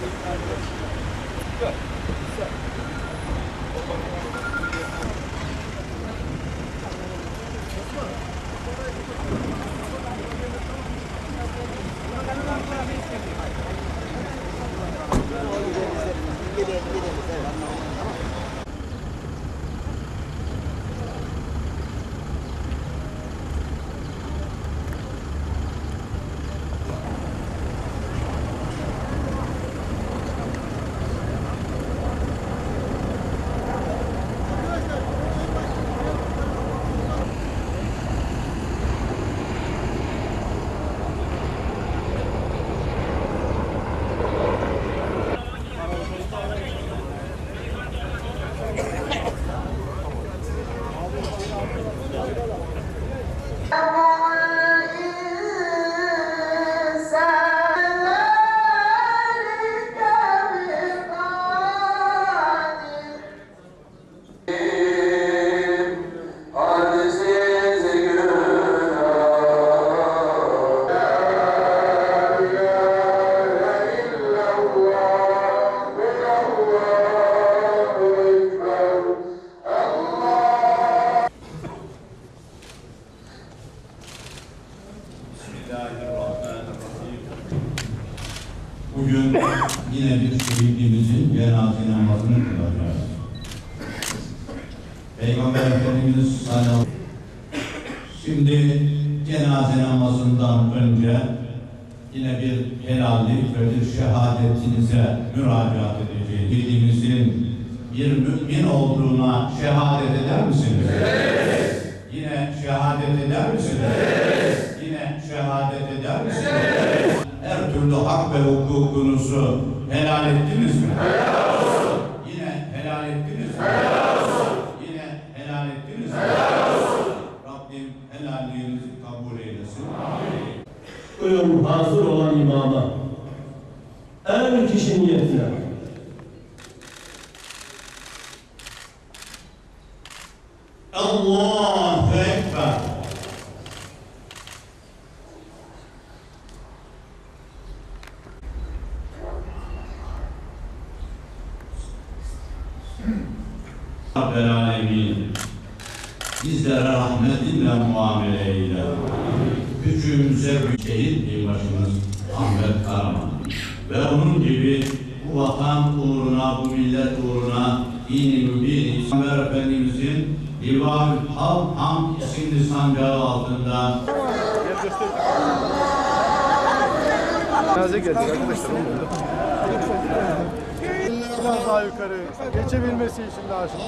Good. Oh, uh -huh. Bugün yine bir şehidimizin cenaze namazını kılacağız. Peygamber Efendimiz sallallahu Şimdi cenaze namazından önce yine bir helallik ve bir şehadetinize müracaat edeceğiz. Dilimizin bir mümin olduğuna şehadet eder misiniz? Evet. Yine şehadet eder misiniz? Evet. Yine şehadet eder misiniz? Evet. Her türlü hak ve hukukunuzu helal ettiniz mi? Helal olsun. Yine helal ettiniz mi? Helal olsun. Yine helal ettiniz mi? Helal olsun. Rabbim helalliğinizi kabul eylesin. Amin. Buyurun hazır olan imama. En kişi niyetine. Rabbel Alemin. Bizlere rahmetinle muamele eyle. Büyük şehit bir başımız Ahmet Karaman. Ve onun gibi bu vatan uğruna, bu millet uğruna dini mübin İsmail Efendimizin Liva-ül Hal Ham isimli sancağı altında geldik arkadaşlar biraz daha yukarı geçebilmesi için daha şimdi.